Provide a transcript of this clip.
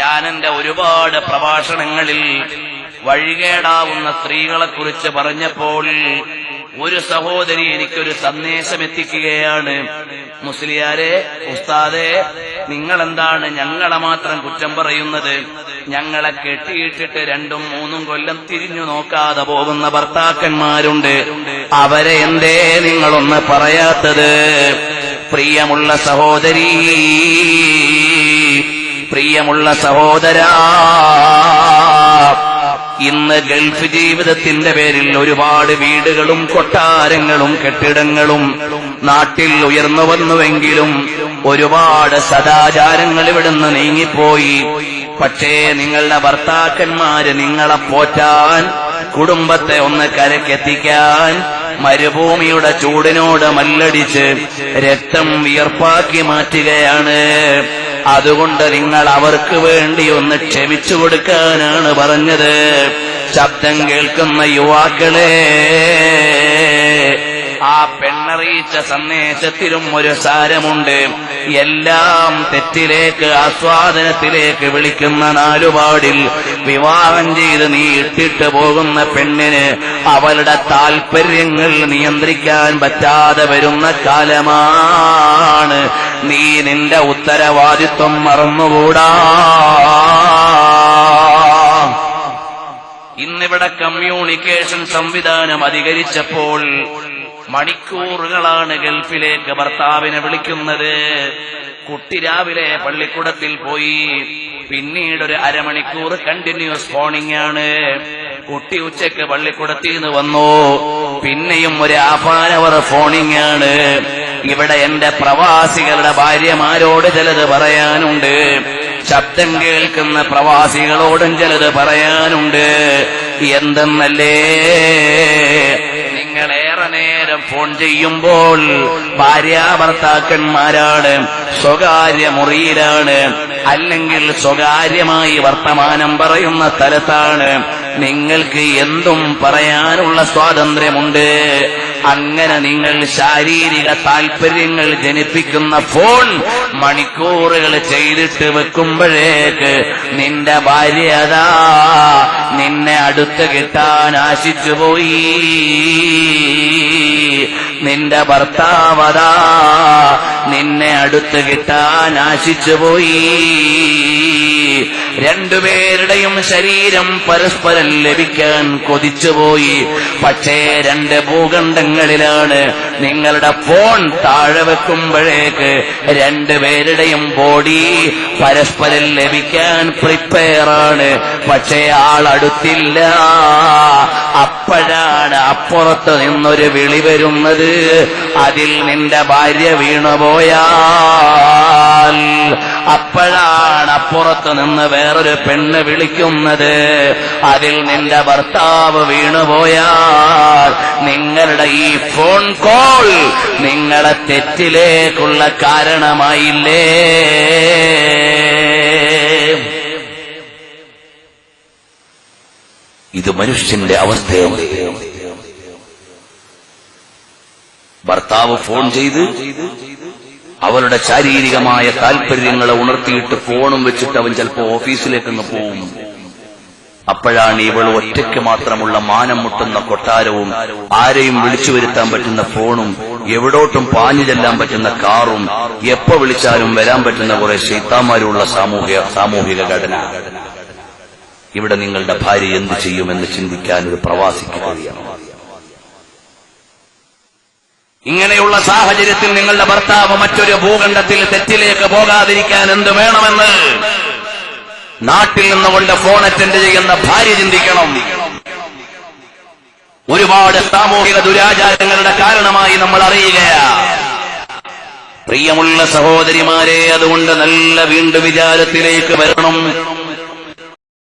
ഞാൻ എന്റെ ഒരുപാട് പ്രഭാഷണങ്ങളിൽ വഴികേടാവുന്ന സ്ത്രീകളെ കുറിച്ച് പറഞ്ഞപ്പോൾ ഒരു സഹോദരി എനിക്കൊരു സന്ദേശം എത്തിക്കുകയാണ് മുസ്ലിയാരെ ഉസ്താദെ നിങ്ങളെന്താണ് ഞങ്ങളെ മാത്രം കുറ്റം പറയുന്നത്? ഞങ്ങളെ കെട്ടിയിട്ടിട്ട് രണ്ടും മൂന്നും കൊല്ലം തിരിഞ്ഞു നോക്കാതെ പോകുന്ന ഭർത്താക്കന്മാരുണ്ട്. അവരെ എന്തേ നിങ്ങളൊന്ന് പറയാത്തത്? പ്രിയമുള്ള സഹോദരി പ്രിയമുള്ള സഹോദരാ ഇന്ന് ഗൾഫ് ജീവിതത്തിന്റെ പേരിൽ ഒരുപാട് വീടുകളും കൊട്ടാരങ്ങളും കെട്ടിടങ്ങളും നാട്ടിൽ ഉയർന്നു വന്നുവെങ്കിലും ഒരുപാട് സദാചാരങ്ങൾ ഇവിടുന്ന് നീങ്ങിപ്പോയി. പക്ഷേ നിങ്ങളുടെ ഭർത്താക്കന്മാര് നിങ്ങളെ പോറ്റാൻ കുടുംബത്തെ ഒന്ന് കരക്കെത്തിക്കാൻ മരുഭൂമിയുടെ ചൂടിനോട് മല്ലടിച്ച് രക്തം വിയർപ്പാക്കി മാറ്റുകയാണ്. അതുകൊണ്ട് നിങ്ങൾ അവർക്ക് വേണ്ടി ഒന്ന് ക്ഷമിച്ചു കൊടുക്കാനാണ് പറഞ്ഞത്. ശബ്ദം കേൾക്കുന്ന യുവാക്കളെ. പെണ്ണറിയിച്ച സന്ദേശത്തിലും ഒരു സാരമുണ്ട്. എല്ലാം തെറ്റിലേക്ക് ആസ്വാദനത്തിലേക്ക് വിളിക്കുന്ന നാലുപാടിൽ വിവാഹം ചെയ്ത് നീ ഇട്ടിട്ട് പോകുന്ന പെണ്ണിന് അവളുടെ താൽപര്യങ്ങൾ നിയന്ത്രിക്കാൻ പറ്റാതെ വരുന്ന കാലമാണ്. നീ നിന്റെ ഉത്തരവാദിത്വം മറന്നുകൂടാ. ഇന്നിവിടെ കമ്മ്യൂണിക്കേഷൻ സംവിധാനം അധികരിച്ചപ്പോൾ മണിക്കൂറുകളാണ് ഗൾഫിലേക്ക് ഭർത്താവിനെ വിളിക്കുന്നത്. കുട്ടി രാവിലെ പള്ളിക്കൂടത്തിൽ പോയി. പിന്നീട് ഒരു അരമണിക്കൂർ കണ്ടിന്യൂസ് ഫോണിംഗ് ആണ് കുട്ടി ഉച്ചയ്ക്ക് പള്ളിക്കൂടത്തിൽ നിന്ന് വന്നു. പിന്നെയും ഒരു ഹാഫ് ഫോണിംഗ് ആണ് ഇവിടെ എന്റെ പ്രവാസികളുടെ ഭാര്യമാരോട് ചിലത് പറയാനുണ്ട്. ശബ്ദം കേൾക്കുന്ന പ്രവാസികളോടും ചിലത് പറയാനുണ്ട്. എന്തെന്നല്ലേ? നേരം ഫോൺ ചെയ്യുമ്പോൾ ഭാര്യ ഭർത്താക്കന്മാരാണ് സ്വകാര്യ മുറിയിലാണ് അല്ലെങ്കിൽ സ്വകാര്യമായി വർത്തമാനം പറയുന്ന സ്ഥലത്താണ്. നിങ്ങൾക്ക് എന്തും പറയാനുള്ള സ്വാതന്ത്ര്യമുണ്ട്. അങ്ങനെ നിങ്ങൾ ശാരീരിക താല്പര്യങ്ങൾ ജനിപ്പിക്കുന്ന ഫോൺ മണിക്കൂറുകൾ ചെയ്തിട്ട് വെക്കുമ്പോഴേക്ക് നിന്റെ ഭാര്യതാ നിന്നെ അടുത്ത് കിട്ടാൻ ആശിച്ചുപോയി നിന്റെ ഭർത്താവതാ നിന്നെ അടുത്ത് കിട്ടാൻ ആശിച്ചുപോയി രണ്ടുപേരുടെയും ശരീരം പരസ്പരം ലഭിക്കാൻ കൊതിച്ചുപോയി പക്ഷേ രണ്ട് ഭൂഖണ്ഡങ്ങളിലാണ് നിങ്ങളുടെ ഫോൺ താഴെ വെക്കുമ്പോഴേക്ക് രണ്ടുപേരുടെയും ബോഡി പരസ്പരം ലഭിക്കാൻ പ്രിപ്പയറാണ്. പക്ഷേ ആളടുത്തില്ല അപ്പോഴാണ് അപ്പുറത്ത് നിന്നൊരു വിളി വരുന്നത്. അതിൽ നിന്റെ ഭാര്യ വീണുപോയാൽ അപ്പോഴാണ് അപ്പുറത്ത് നിന്ന് വേറൊരു പെണ്ണ് വിളിക്കുന്നത്. അതിൽ നിന്റെ ഭർത്താവ് വീണുപോയാൽ നിങ്ങളുടെ ഈ ഫോൺ കോൾ നിങ്ങളെ തെറ്റിലേക്കുള്ള കാരണമായില്ലേ? ഇത് മനുഷ്യന്റെ അവസ്ഥയാണ് ഭർത്താവ് ഫോൺ ചെയ്ത് അവളുടെ ശാരീരികമായ താല്പര്യങ്ങളെ ഉണർത്തിയിട്ട് ഫോണും വെച്ചിട്ട് അവൻ ചിലപ്പോ ഓഫീസിലേക്ക് അങ്ങ് പോവും. അപ്പോഴാണ് ഇവൾ ഒറ്റയ്ക്ക് മാത്രമുള്ള മാനം മുട്ടുന്ന കൊട്ടാരവും ആരെയും വിളിച്ചു വരുത്താൻ പറ്റുന്ന ഫോണും എവിടോട്ടും പാഞ്ഞു ചെല്ലാൻ പറ്റുന്ന കാറും എപ്പോ വിളിച്ചാലും വരാൻ പറ്റുന്ന കുറെ ശൈത്താമാരുള്ള സാമൂഹിക സാമൂഹിക ഘടന. ഇവിടെ നിങ്ങളുടെ ഭാര്യ എന്ത് ചെയ്യുമെന്ന് ചിന്തിക്കാൻ ഒരു പ്രവാസിക്ക് കഴിയണം. ഇങ്ങനെയുള്ള സാഹചര്യത്തിൽ നിങ്ങളുടെ ഭർത്താവ് മറ്റൊരു ഭൂഖണ്ഡത്തിൽ തെറ്റിലേക്ക് പോകാതിരിക്കാൻ എന്ത് വേണമെന്ന്? നാട്ടിൽ നിന്നുകൊണ്ട് ഫോൺ അറ്റൻഡ് ചെയ്യുന്ന ഭാര്യ ചിന്തിക്കണം. ഒരുപാട് സാമൂഹിക ദുരാചാരങ്ങളുടെ കാരണമായി നമ്മൾ അറിയുകയാ. പ്രിയമുള്ള സഹോദരിമാരെ അതുകൊണ്ട് നല്ല വീണ്ടും വിചാരത്തിലേക്ക് വരണം.